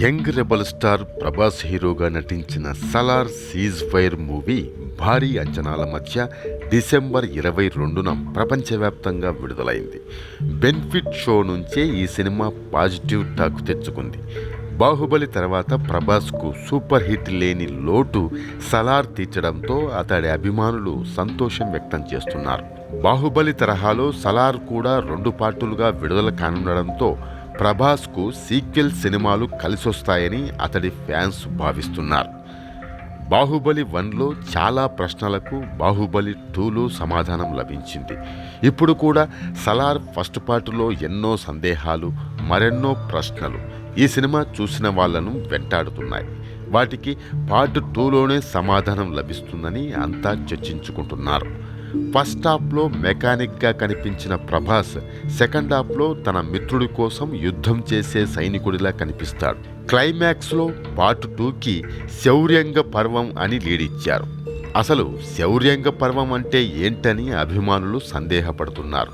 Young rebel star Prabhas హీరోగా నటించిన Salaar cease fire movie భారీ అంచనాల మధ్య డిసెంబర్ ఇరవై రెండున ప్రపంచవ్యాప్తంగా విడుదలైంది. బెనిఫిట్ షో నుంచే ఈ సినిమా పాజిటివ్ టాక్ తెచ్చుకుంది. బాహుబలి తర్వాత ప్రభాస్కు సూపర్ హిట్ లేని లోటు సలార్ తీర్చడంతో అతడి అభిమానులు సంతోషం వ్యక్తం చేస్తున్నారు. బాహుబలి తరహాలో సలార్ కూడా రెండు పార్టులుగా విడుదల కానుండడంతో ప్రభాస్కు సీక్వెల్ సినిమాలు కలిసొస్తాయని అతడి ఫ్యాన్స్ భావిస్తున్నారు. బాహుబలి వన్లో చాలా ప్రశ్నలకు బాహుబలి టూలో సమాధానం లభించింది. ఇప్పుడు కూడా సలార్ ఫస్ట్ పార్ట్లో ఎన్నో సందేహాలు మరెన్నో ప్రశ్నలు ఈ సినిమా చూసిన వాళ్ళను వెంటాడుతున్నాయి. వాటికి పార్ట్ టూలోనే సమాధానం లభిస్తుందని అంతా చర్చించుకుంటున్నారు. ఫస్ట్ హాఫ్లో మెకానిక్గా కనిపించిన ప్రభాస్ సెకండ్ హాఫ్లో తన మిత్రుడి కోసం యుద్ధం చేసే సైనికుడిలా కనిపిస్తాడు. క్లైమాక్స్లో పార్ట్ టూకి శౌర్యంగ పర్వం అని లీడిచ్చారు అసలు శౌర్యంగ పర్వం అంటే ఏంటని అభిమానులు సందేహపడుతున్నారు.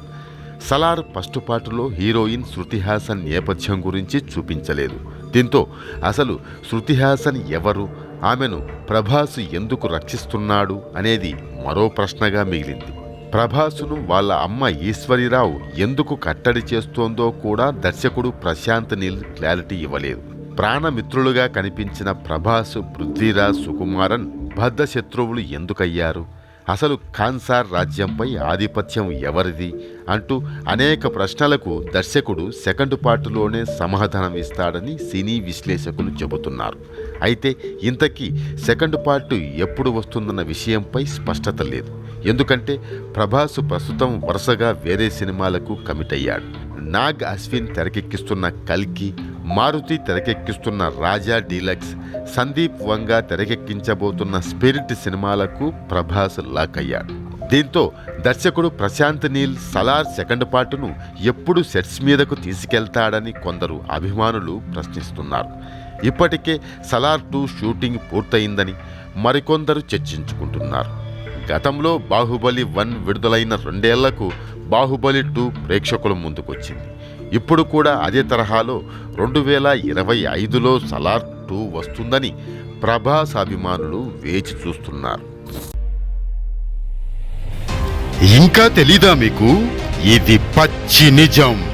సలార్ ఫస్ట్ పార్టులో హీరోయిన్ శృతి హాసన్ నేపథ్యం గురించి చూపించలేదు. దీంతో అసలు శృతి హాసన్ ఎవరు ఆమెను ప్రభాస్ ఎందుకు రక్షిస్తున్నాడు అనేది మరో ప్రశ్నగా మిగిలింది. ప్రభాసును వాళ్ళ అమ్మ ఈశ్వరిరావు ఎందుకు కట్టడి చేస్తోందో కూడా దర్శకుడు ప్రశాంత్ నీల్ క్లారిటీ ఇవ్వలేదు. ప్రాణమిత్రులుగా కనిపించిన ప్రభాస్ పృథ్వీరాజ్ సుకుమారన్ బద్ధ శత్రువులు ఎందుకయ్యారు? అసలు ఖాన్సార్ రాజ్యంపై ఆధిపత్యం ఎవరిది అంటూ అనేక ప్రశ్నలకు దర్శకుడు సెకండ్ పార్టులోనే సమాధానం ఇస్తాడని సినీ విశ్లేషకులు చెబుతున్నారు. అయితే ఇంతకీ సెకండ్ పార్ట్ ఎప్పుడు వస్తుందన్న విషయంపై స్పష్టత లేదు. ఎందుకంటే ప్రభాస్ ప్రస్తుతం వరుసగా వేరే సినిమాలకు కమిట్ అయ్యాడు. నాగ్ అశ్విన్ తెరకెక్కిస్తున్న కల్కి మారుతి తెరకెక్కిస్తున్న రాజా డీలక్స్ సందీప్ వంగా తెరకెక్కించబోతున్న స్పిరిట్ సినిమాలకు ప్రభాస్ లాక్ అయ్యాడు దీంతో దర్శకుడు ప్రశాంత్ నీల్ సలార్ సెకండ్ పార్టును ఎప్పుడు సెట్స్ మీదకు తీసుకెళ్తాడని కొందరు అభిమానులు ప్రశ్నిస్తున్నారు. ఇప్పటికే సలార్ టూ షూటింగ్ పూర్తయిందని మరికొందరు చర్చించుకుంటున్నారు. గతంలో బాహుబలి వన్ విడుదలైన రెండేళ్ళకు బాహుబలి టూ ప్రేక్షకుల ముందుకొచ్చింది. ఇప్పుడు కూడా అదే తరహాలో రెండు వేల ఇరవై ఐదులో సలార్ టూ వస్తుందని ప్రభాస్ అభిమానులు వేచి చూస్తున్నారు. ఇంకా తెలీదా మీకు? ఇది పచ్చి నిజం.